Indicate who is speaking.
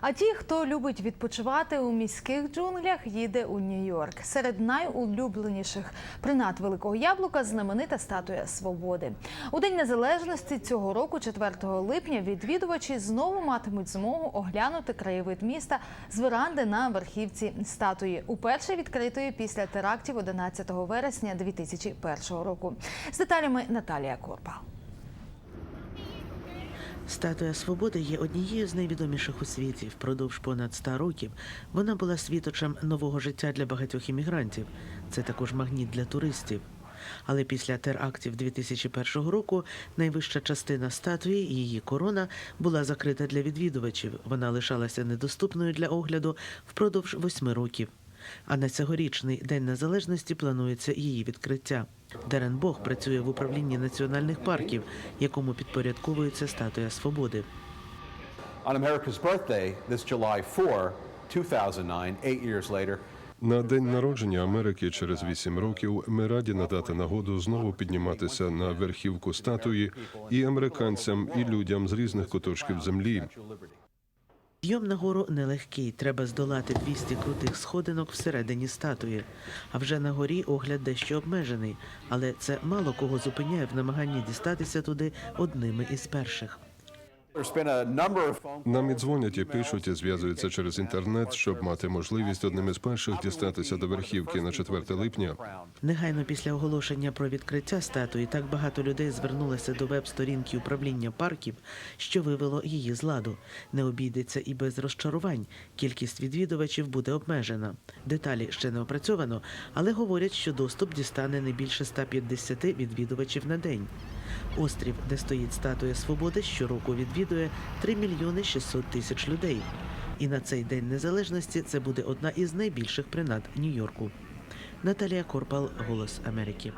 Speaker 1: А ті, хто любить відпочивати у міських джунглях, їде у Нью-Йорк. Серед найулюбленіших принад Великого Яблука знаменита статуя свободи. У День Незалежності цього року, 4 липня, відвідувачі знову матимуть змогу оглянути краєвид міста з веранди на верхівці статуї, уперше відкритої після терактів 11 вересня 2001 року. З деталями Наталія Корпал.
Speaker 2: Статуя свободи є однією з найвідоміших у світі. Впродовж понад ста років вона була світочем нового життя для багатьох іммігрантів. Це також магніт для туристів. Але після терактів 2001 року найвища частина статуї, її корона, була закрита для відвідувачів. Вона лишалася недоступною для огляду впродовж восьми років. А на цьогорічний День Незалежності планується її відкриття. Дерен Бог працює в управлінні національних парків, якому підпорядковується статуя свободи.
Speaker 3: On America's birthday, this July 4, 2009, eight years later,
Speaker 4: На день народження Америки через вісім років ми раді надати нагоду знову підніматися на верхівку статуї і американцям, і людям з різних куточків землі.
Speaker 2: Підйом на гору нелегкий. Треба здолати 200 крутих сходинок всередині статуї. А вже на горі огляд дещо обмежений. Але це мало кого зупиняє в намаганні дістатися туди одними із перших.
Speaker 4: Нам і дзвонять і пишуть, і зв'язуються через інтернет, щоб мати можливість одним із перших дістатися до верхівки на 4 липня.
Speaker 2: Негайно після оголошення про відкриття статуї так багато людей звернулося до веб-сторінки управління парків, що вивело її з ладу. Не обійдеться і без розчарувань. Кількість відвідувачів буде обмежена. Деталі ще не опрацьовано, але говорять, що доступ дістане не більше 150 відвідувачів на день. Острів, де стоїть статуя свободи, щороку відвідує 3 мільйони 600 тисяч людей. І на цей день незалежності це буде одна із найбільших принад Нью-Йорку. Наталія Корпал, Голос Америки.